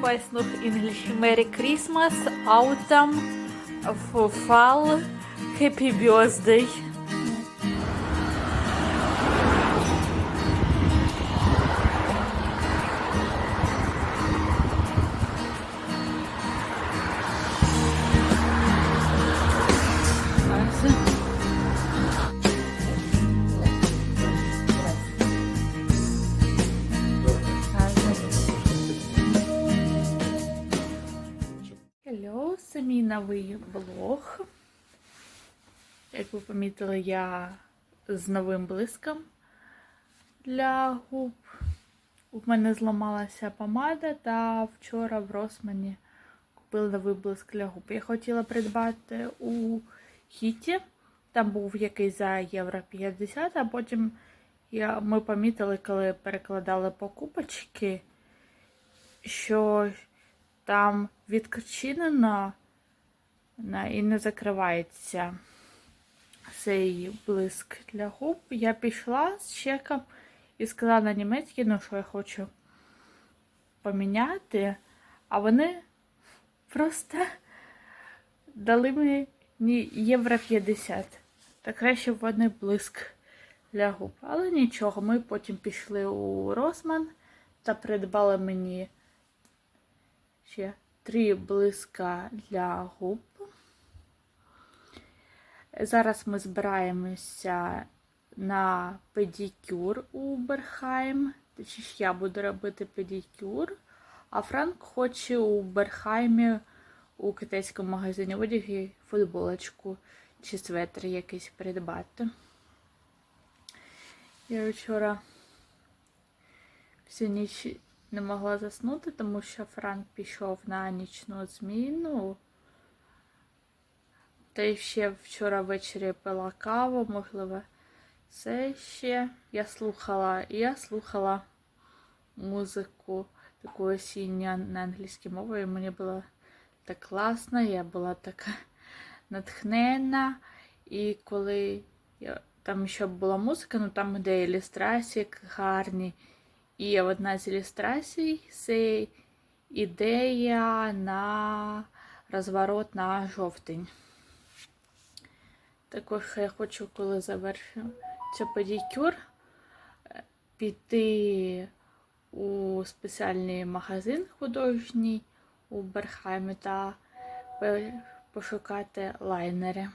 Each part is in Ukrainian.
weiß noch Englisch. Merry Christmas, Autumn, Fall, Happy Birthday. Блог. Як ви помітили, я з новим блиском для губ. У мене зламалася помада, та вчора в Росмані купила новий блиск для губ. Я хотіла придбати у Хіті. Там був якийсь за євро 50, а потім я, ми помітили, коли перекладали покупочки, що там відчинено на- і не закривається цей блиск для губ. Я пішла з чеком і сказала на німецькій, ну що я хочу поміняти, а вони просто дали мені євро 50. Та краще б вони блиск для губ. Але нічого, ми потім пішли у Росман та придбали мені ще три блиска для губ. Зараз ми збираємося на педикюр у Берхайм. Точніше, я буду робити педикюр. А Франк хоче у Берхаймі у китайському магазині одяги футболочку чи светр якийсь придбати. Я вчора всю ніч не могла заснути, тому що Франк пішов на нічну зміну. Та й ще вчора ввечері пила каву, можливо, це ще. Я слухала, я слухала музику таку осінню на англійській мові. Мені було так класно, я була така натхнена. І коли я, там ще була музика, ну там де ілюстрації гарні. І одна з ілюстрацій це ідея на розворот на жовтень. Також я хочу, коли завершу цей педикюр, е, піти у спеціальний магазин художній у Берхаймі та пошукати лайнери.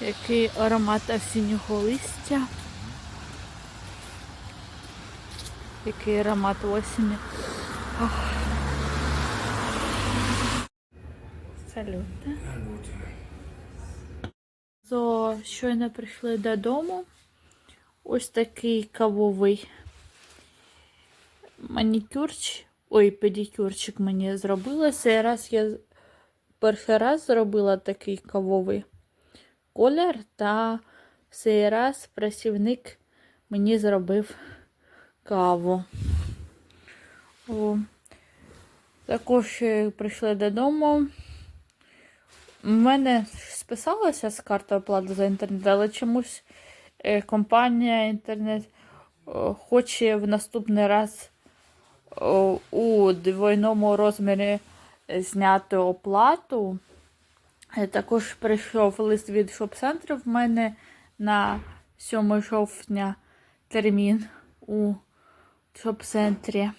Який аромат осіннього листя. Який аромат осені. Ах. Салют. То щойно прийшли додому. Ось такий кавовий манікюрчик. Ой, педикюрчик мені зробила. Цей раз я перший раз зробила такий кавовий колір, та цей раз працівник мені зробив каву. О. Також е, прийшли додому. У мене списалася з карти оплати за інтернет, але чомусь е, компанія інтернет хоче в наступний раз у двойному розмірі зняти оплату. Е, Також прийшов лист від шоп-центру в мене на 7 жовтня термін у шоп-центрі.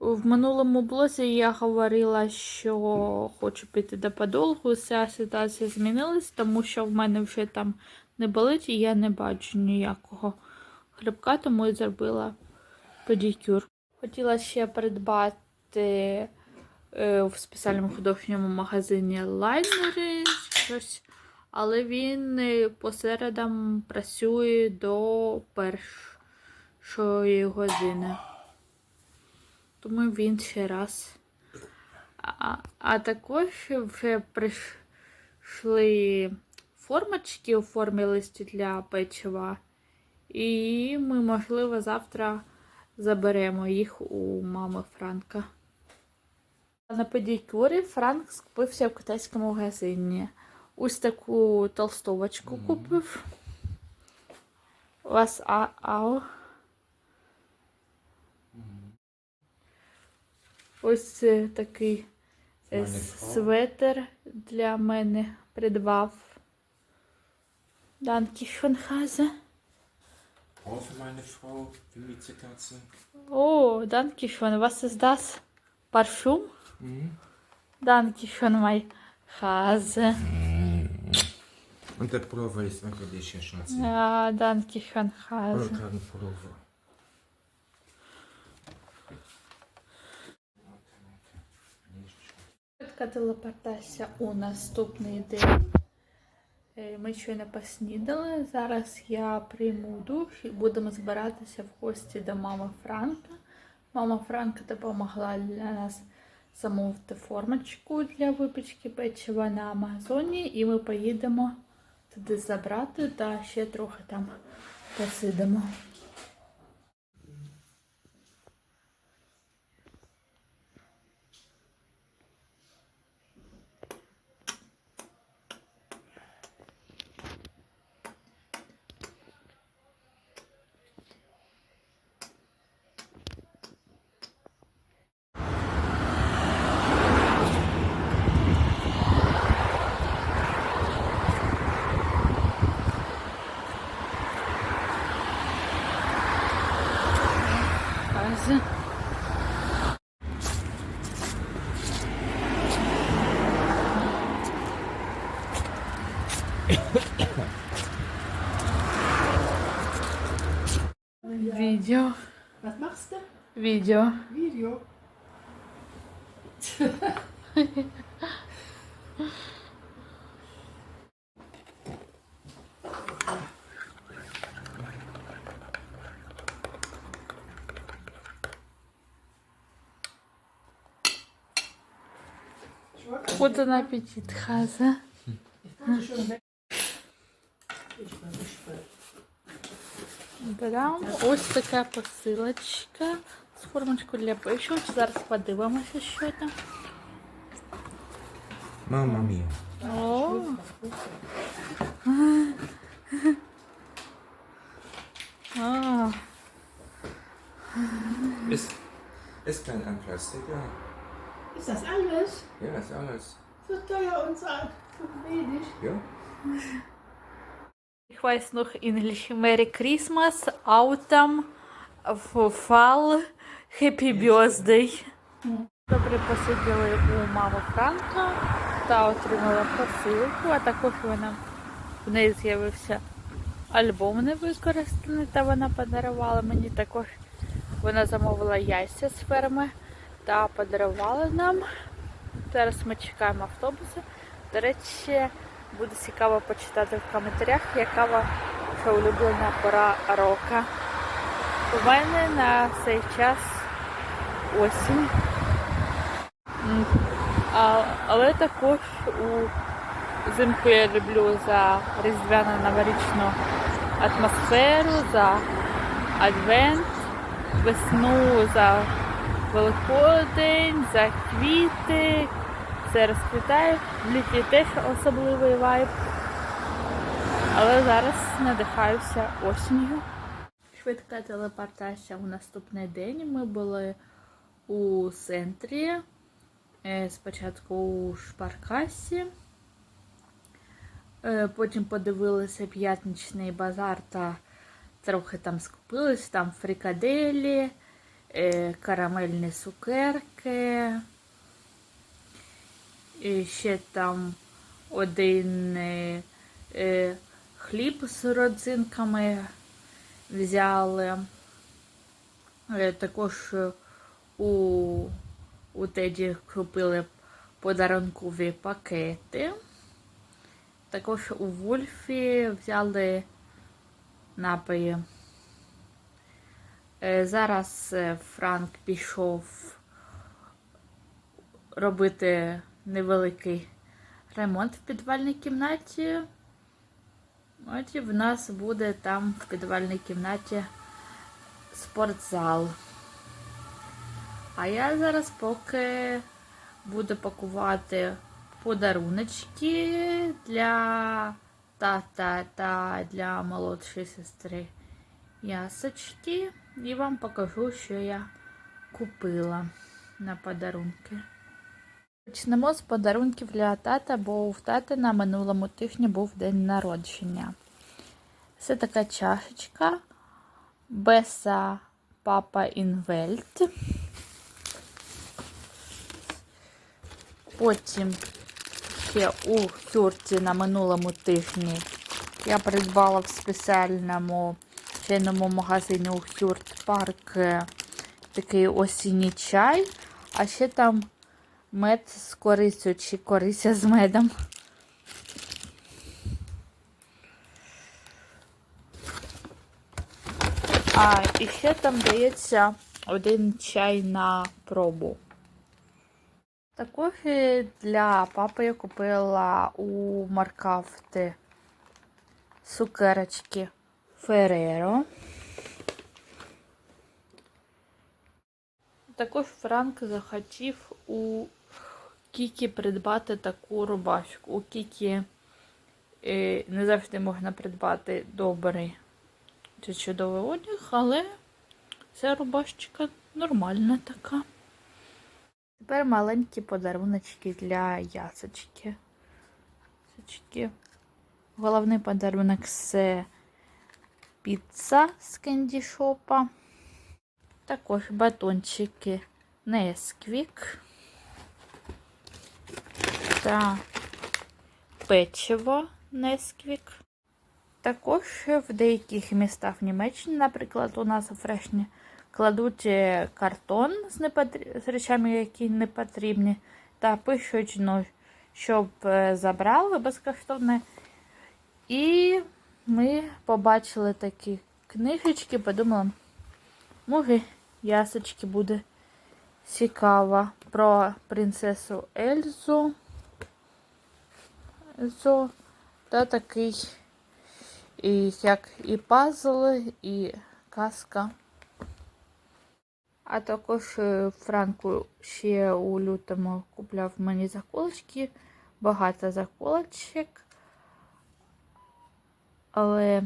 В минулому блозі я говорила, що хочу піти до подолгу. Ця ситуація змінилась, тому що в мене вже там не болить і я не бачу ніякого хребка, тому і зробила педикюр. Хотіла ще придбати е, в спеціальному художньому магазині лайнери щось, але він е, по середам працює до першої години. Тому він ще раз А, а також вже прийшли формочки у формі листів для печива. І ми, можливо, завтра заберемо їх у мами Франка. На педикюрі Франк скупився в китайському магазині. Ось таку толстовочку купив. У вас а, ау. Ось такий е, светер для мене придбав. Данкі Шонхазе. Auch für meine Frau, für Miezekatze. О, данкі Шон, was ist das? Парфюм? Mhm. Данкі Шон, май хазе. Und der Pullover ist wirklich sehr schön. А, данкі Шон хазе. Rollkragen Pullover. Швидка телепортація у наступний день. Е, Ми щойно поснідали. Зараз я прийму душ і будемо збиратися в гості до мами Франка. Мама Франка допомогла для нас замовити формочку для випічки печива на Амазоні, і ми поїдемо туди забрати та ще трохи там посидимо. Video. Was machst du? Video. Video. Вот он аппетит, Хаза. Беремо ось така посилочка з формочкою для печива. Зараз подивимося, що там. Mama mia. О, а, Ist, ist kein ja. Ist das alles? Ja, ist alles. So teuer und so wenig. Ja. Ich weiß noch Englisch. Merry Christmas, Autumn, Fall, Happy Birthday. Добре посиділи у мами Франка та отримала посилку, а також вона в неї з'явився альбом невикористаний, та вона подарувала мені також. Вона замовила яйця з ферми та подарувала нам. Зараз ми чекаємо автобуси. До речі, буде цікаво почитати в коментарях, яка ваша улюблена пора року. У мене на цей час осінь. Але також у взимку я люблю за різдвяну новорічну атмосферу, за адвент, весну за Великодень, за квіти. Все розквітає. В літі теж особливий вайб. Але зараз надихаюся осінню. Швидка телепортація у наступний день. Ми були у центрі. Е, Спочатку у шпаркасі. Е, Потім подивилися п'ятничний базар та трохи там скупились. Там фрикаделі, е, карамельні цукерки. Ще там один е, е, хліб з родзинками взяли. Е, Також у, у Теді купили подарункові пакети. Також у Вольфі взяли напої. Зараз Франк пішов робити невеликий ремонт в підвальній кімнаті. От і в нас буде там в підвальній кімнаті спортзал. А я зараз поки буду пакувати подаруночки для тата та для молодшої сестри ясочки. І вам покажу, що я купила на подарунки. Почнемо з подарунків для тата, бо у тата на минулому тижні був день народження. Це така чашечка Беса Папа Інвельт. Потім ще у Хюрті на минулому тижні я придбала в спеціальному чайному магазині у Хюрт Парк е, такий осінній чай, а ще там мед з корицю чи кориця з медом. А і ще там дається один чай на пробу. Також для папи я купила у Маркафти цукерочки Фереро. Також Франк захотів у Кікі придбати таку рубашку. У Кікі е, не завжди можна придбати добрий чи чудовий одяг, але ця рубашечка нормальна така. Тепер маленькі подаруночки для ясочки. Ясочки. Головний подарунок це піца з кендішопа. Також батончики Несквік та печиво Несквік. Також в деяких містах в Німеччині, наприклад, у нас у Фрешні кладуть е, картон з, непотрі... з речами, які не потрібні, та пишуть, ну, щоб е, забрали безкоштовно. І ми побачили такі книжечки, подумали, може, ясочки буде цікаво про принцесу Ельзу. Ельзу та такий і як і пазл, і казка. А також е, Франку ще у лютому купляв мені заколочки, багато заколочок. Але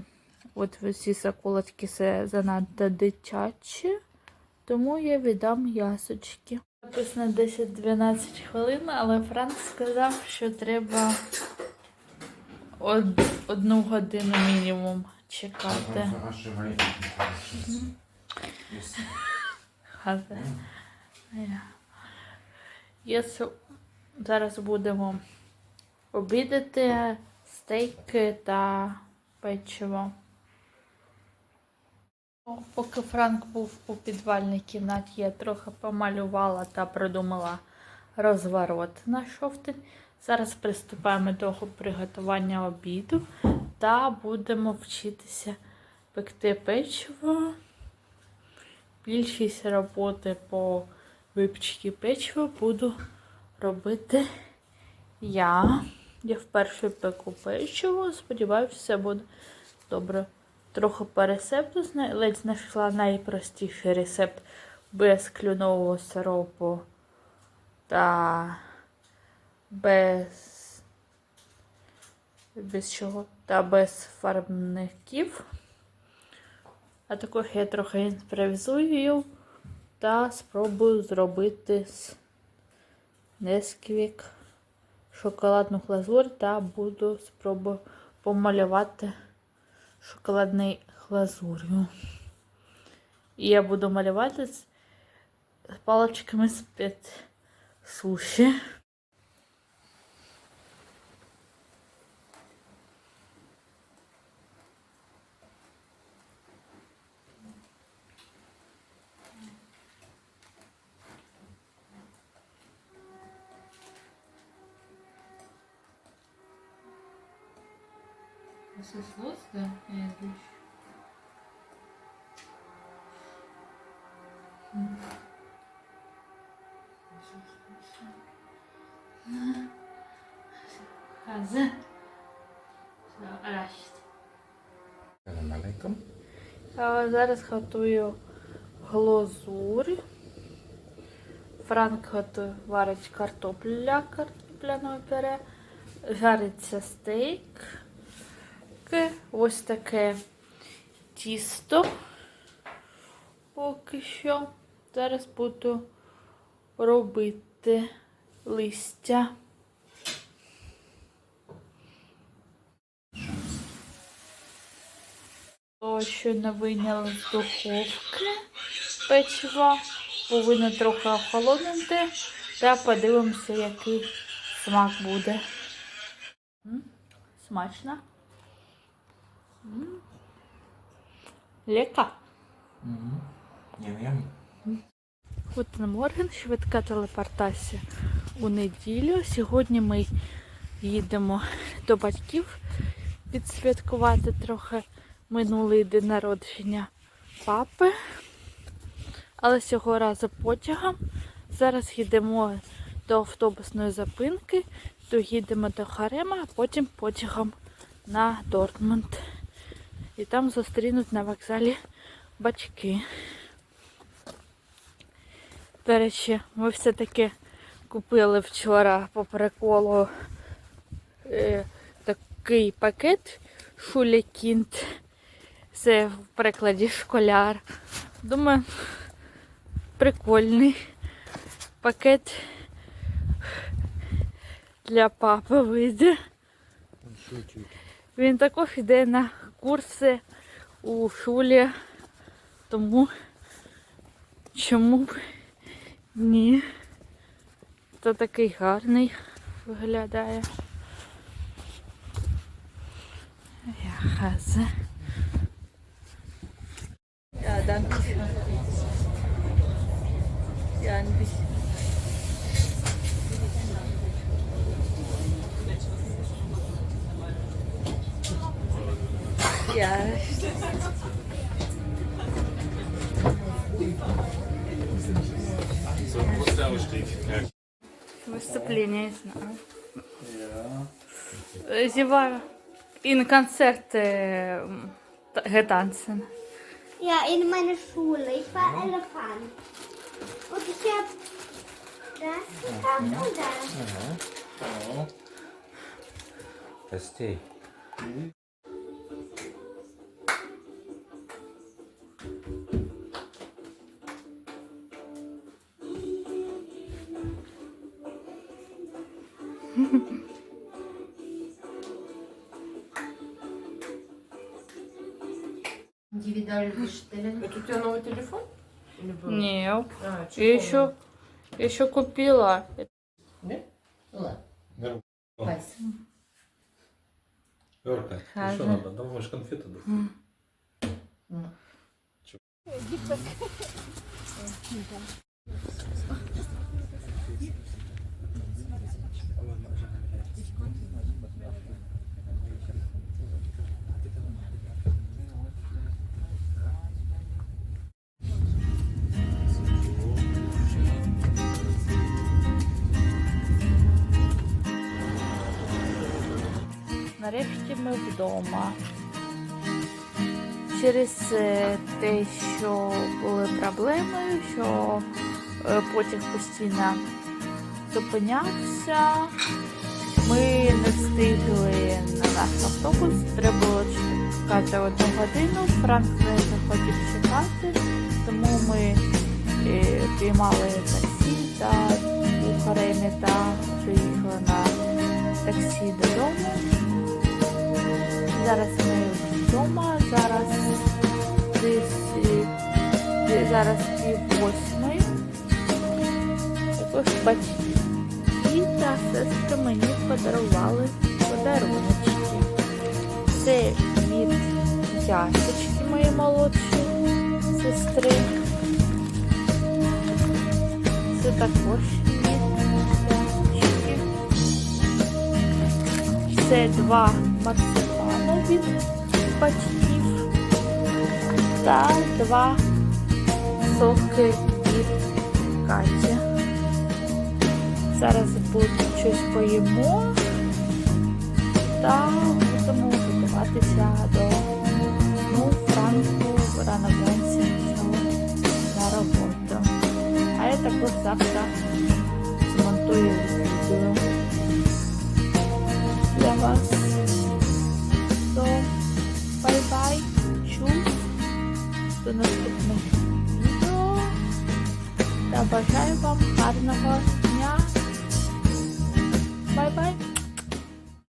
от ці заколочки це занадто дитячі, тому я віддам ясочки. Написано 10-12 хвилин, але Франк сказав, що треба од- одну годину мінімум чекати. Загашивай. Якщо зараз будемо обідати стейки та печиво. Поки Франк був у підвальній кімнаті, я трохи помалювала та придумала розворот на шовтень. Зараз приступаємо до приготування обіду та будемо вчитися пекти печиво. Більшість роботи по випічці печива буду робити я. Я вперше пеку печиво, сподіваюся, все буде добре. Трохи по рецепту ледь знайшла найпростіший рецепт без кленового сиропу та без, без чого? Та без фарбників. А також я трохи імпровізую та спробую зробити з Несквік шоколадну глазурь та буду спробую помалювати шоколадною глазур'ю. І я буду малювати з з паличками з-під суші. Das ist lustig, eigentlich. Hm. Das ist lustig. Hazır. Araştır. Алейкум. Зараз готую глазурь. Франк варить картоплю для картопляного пюре. Жариться стейк. Ось таке тісто. Поки що. Зараз буду робити листя. То, що не вийняли з духовки печиво, повинно трохи охолонути, та подивимося, який смак буде. Смачно. Лека. Гутен Морген, швидка телепортація у неділю. Сьогодні ми їдемо до батьків відсвяткувати трохи минулий день народження папи. Але цього разу потягом. Зараз їдемо до автобусної зупинки, доїдемо до Харема, а потім потягом на Дортмунд. І там зустрінуть на вокзалі батьки. До речі, ми все-таки купили вчора по приколу е, такий пакет Шулікінт. Це в перекладі школяр. Думаю, прикольний пакет для папи вийде. Він також йде на курси у шулі, тому чому б ні. То такий гарний виглядає. Я хазе. Ja, danke. Ja, ein bisschen. Ja. So ein Musterausstieg. Ja. Выступление, я знаю. Ja. Зіваю. І на концерт е, та- Гетансен. Ja, in meiner Schule. Ich war Elefant. Und ich habe das gekauft und das. Прости. Индивидуальный штиль. Это у тебя новый телефон? Или был? Ні. А, Я чехол. еще, еще купила. Ну ладно. Ja. Вась. Йорка, Хаза. що надо? Думаєш конфети дати? Нарешті ми вдома. Через е, те, що були проблеми, що е, потяг постійно зупинявся, ми не встигли на наш автобус. Треба було чекати одну годину. Франк не захотів чекати, тому ми е, піймали таксі та у Харемі та приїхали на таксі додому. Зараз ми вдома, зараз десь е, зараз пів восьмої. Також батьки та сестри мені подарували подаруночки. Це від ясочки моєї молодшої сестри. Це також від ясочки. Це два від батьків та два соки від Каті. Зараз буде щось поїмо та будемо готуватися до ну, Франку рано вранці на роботу. А я також завтра змонтую відео для вас. Наступних відео та бажаю вам гарного дня. Бай-бай!